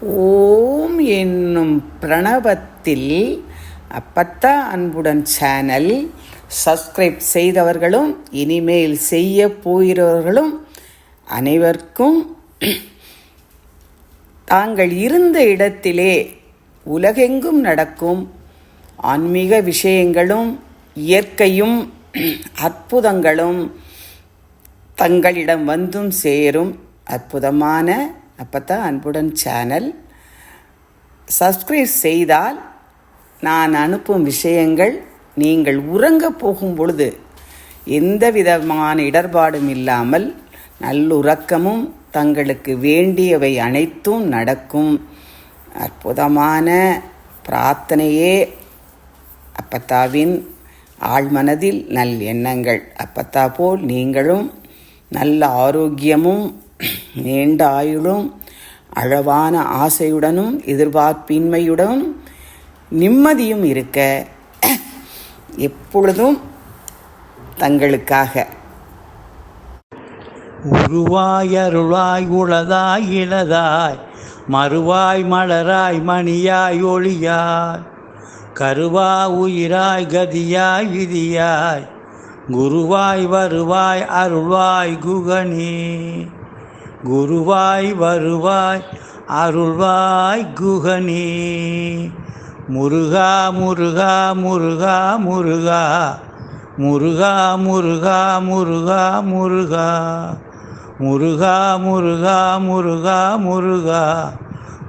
ஓம் என்னும் பிரணவத்தில் அப்பத்தா அன்புடன் சேனல் சப்ஸ்கிரைப் செய்தவர்களும் இனிமேல் செய்ய போகிறவர்களும் அனைவருக்கும் தாங்கள் இருந்த இடத்திலே உலகெங்கும் நடக்கும் ஆன்மீக விஷயங்களும் இயற்கையும் அற்புதங்களும் தங்களிடம் வந்தும் சேரும் அற்புதமான அப்பத்தான் அன்புடன் சேனல் சப்ஸ்கிரைப் செய்தால் நான் அனுப்பும் விஷயங்கள் நீங்கள் உறங்க போகும் பொழுது எந்த விதமான இடர்பாடும் இல்லாமல் நல்லுறக்கமும் தங்களுக்கு வேண்டியவை அனைத்தும் நடக்கும். அற்புதமான பிரார்த்தனையே அப்பத்தாவின் ஆழ்மனதில் நல் எண்ணங்கள். அப்பத்தா போல் நீங்களும் நல்ல ஆரோக்கியமும் நீண்ட ஆயுளும் அழவான ஆசையுடனும் எதிர்பார்ப்பின்மையுடனும் நிம்மதியும் இருக்க எப்பொழுதும் தங்களுக்காக. உருவாய் அருளாய் உளதாய் இளதாய் மறுவாய் மலராய் மணியாய் ஒளியாய் கருவா உயிராய் கதியாய் விதியாய் குருவாய் வருவாய் அருள்வாய் குகனே. குருவாய் வருவாய் அருள்வாய் குகனே. முருகா முருகா முருகா முருகா. முருகா முருகா முருகா முருகா. முருகா முருகா முருகா முருகா.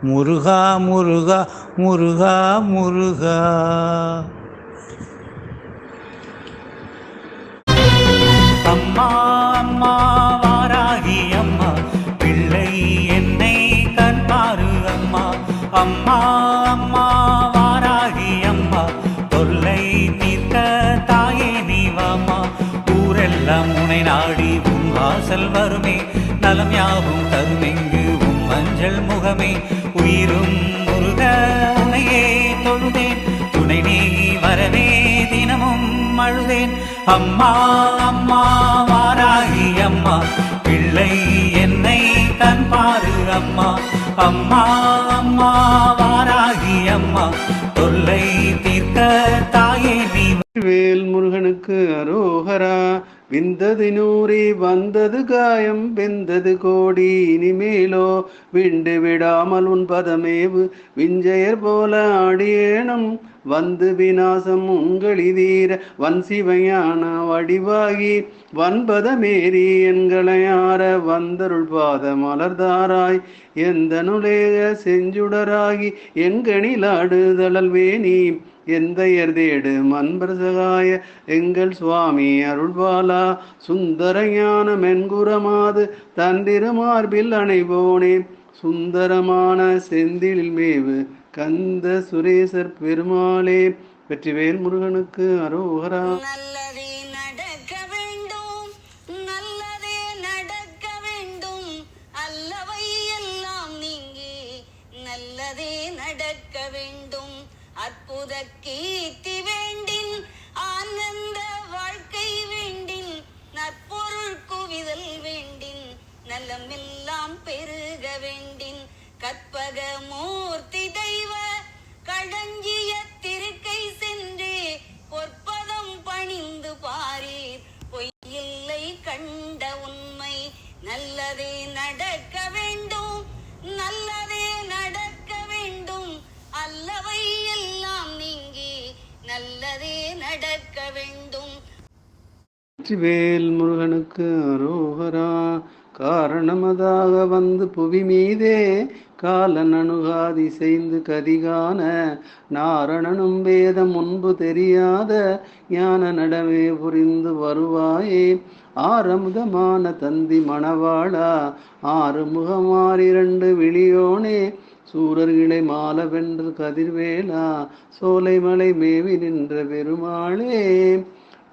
முருகா முருகா முருகா முருகா. அம்மா அம்மா வாராகி அம்மா. பிள்ளை என்னை கண்பாரு அம்மா. அம்மா அம்மா வாராகி அம்மா. தொல்லை தீர்க்க தாயே நீவாமா ஊரெல்லாம் உனை நாடி உன் வாசல் வருமே. நலம் யாவும் தருமெங்கு உன் மஞ்சள் முகமே. உயிரும் முருக உனையே தொழுதேன். துணை நீ வரவே தினமும் அழுதேன். அம்மா அம்மா வாராகி அம்மா. பிள்ளை என்னை தன் பாரு அம்மா. அம்மா அம்மா வாராகி அம்மா. தொல்லை தீர்க்க தாயே நீ வேல் முருகனுக்கு அரோகரா. விந்தது நூறி வந்தது காயம் வெந்தது கோடி இனிமேலோ விண்டு விடாமல் உன் பதமேவு. விஞ்சையர் போல அடியேனும் வந்து விநாசம் உங்களிதீர வன் சிவையான வடிவாகி வன்பதமேறி என்களையார வந்தருள் பாத மலர்தாராய். எந்த நுழைய செஞ்சுடராகி எங்கணிலாடுதழல் வேணி எந்தையர் தேடு மன்பர் சகாய எங்கள் சுவாமி அருள்பாலா சுந்தர ஞான மென்குரமாது தந்திருமார்பில் அணைபோனே சுந்தரமான செந்திலில் மேவு கந்த சுரேசர் பெருமாளே. வெற்றிவேல் முருகனுக்கு அரோகரா. நடக்க வேண்டும். அற்புத கீர்த்தி வேண்டின் ஆனந்த வாழ்க்கை வேண்டின் நற்பொருள் குவிதல் வேண்டின் நலமெல்லாம் பெருக வேண்டின் கற்பக மூர்த்தி தெய்வ வெற்றிவேல் முருகனுக்கு அரோகரா. காரணமதாக வந்து புவி மீதே காலன் அணுகாதி செய்து கதிகான. நாரணனும் வேதம் முன்பு தெரியாத ஞான நடமே புரிந்து வருவாயே. ஆரமுதமான தந்தி மணவாளா. ஆறு முகமாறிரண்டு விழியோனே. சூரர்களை மாலவென்று கதிர்வேலா சோலைமலை மேவி நின்ற பெருமாளே.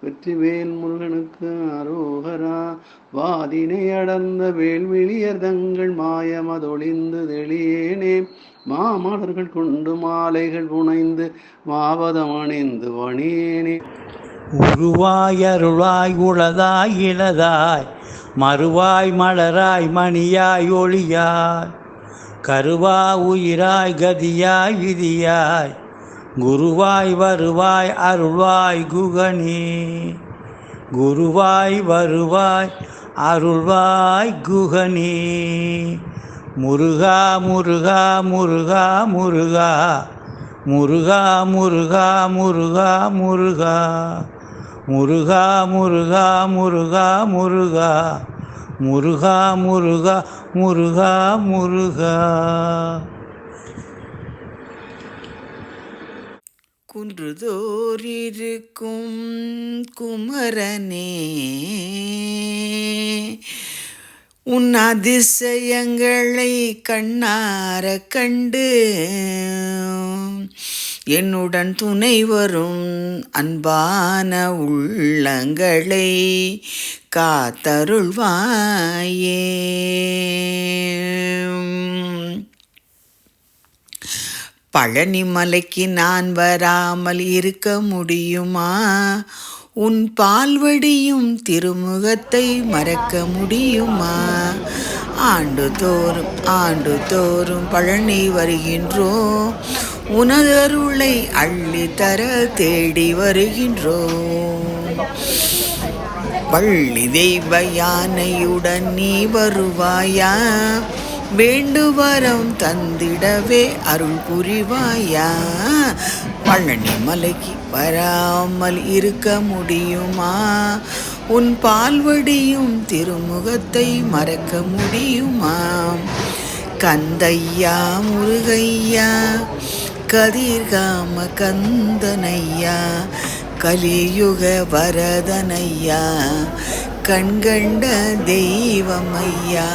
வெற்றிவேல் முருகனுக்கு அரோகரா. வாதினை அடர்ந்த வேல்விழியர் தங்கள் மாயமதொழிந்து தெளியேனே. மாமலர்கள் கொண்டு மாலைகள் புனைந்து மாவதம் அணிந்து வணியேனே. உருவாய் அருளாய் உளதாய் இளதாய் மறுவாய் மலராய் மணியாய் ஒளியாய் கருவா உயிராய் கதியாய் விதியாய் குருவாய் வருவாய் அருள்வாய் குகனே. குருவாய் வருவாய் அருள்வாய் குகனே. முருகா முருகா முருகா முருகா. முருகா முருகா முருகா முருகா. முருகா முருகா முருகா முருகா. முருகா முருகா முருகா முருகா. குன்றுதோறிருக்கும் குமரனே. உன் அதிசயங்களை கண்ணார கண்டு என்னுடன் துணை வரும் அன்பான உள்ளங்களை காத்தருள்வாயே. பழனிமலைக்கு நான் வராமல் இருக்க முடியுமா? உன் பால்வடியும் திருமுகத்தை மறக்க முடியுமா? ஆண்டுதோறும் ஆண்டுதோறும் பழனி வருகின்றோம் உனதருளை அள்ளித்தர அள்ளி தர தேடி வருகின்றோம் வள்ளி தெய்வ யானையுடன் நீ வருவாயா? வேண்டுவரம் தந்திடவே அருள் புரிவாயா? பழனி மலைக்கு வராமல் இருக்க முடியுமா? உன் பால்வடியும் திருமுகத்தை மறக்க முடியுமா? கந்தையா முருகையா கதிர்காம கந்தனையா கலியுக வரதனையா கண்கண்ட தெய்வமையா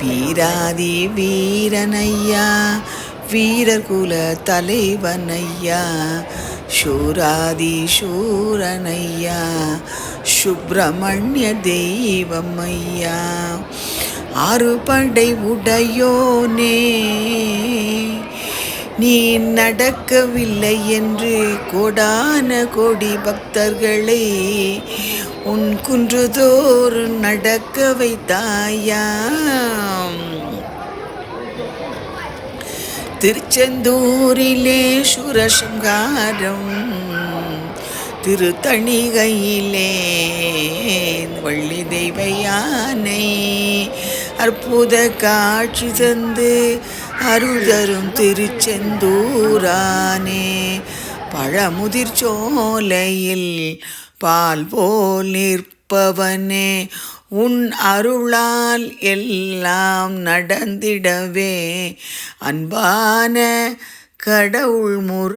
வீராதி வீரனையா வீரர் குல தலைவனையா சூராதி சூரனையா சுப்பிரமணிய தெய்வமையா ஆறுபடை உடையோனே. நீ நடக்கவில்லை என்று கோடான கோடி பக்தர்களை உன் குன்றுதோறு நடக்க வைத்தாயா திருச்செந்தூரிலே சுரசங்காரம் திருத்தணிகையிலே வள்ளி தெய்வ யானை அற்புத காட்சி தந்து அருள் தரும் திருச்செந்தூரானே. பழமுதிர் சோலையில் பால் போல் நிற்பவனே. உன் அருளால் எல்லாம் நடந்திடவே. அன்பான கடவுள் முர்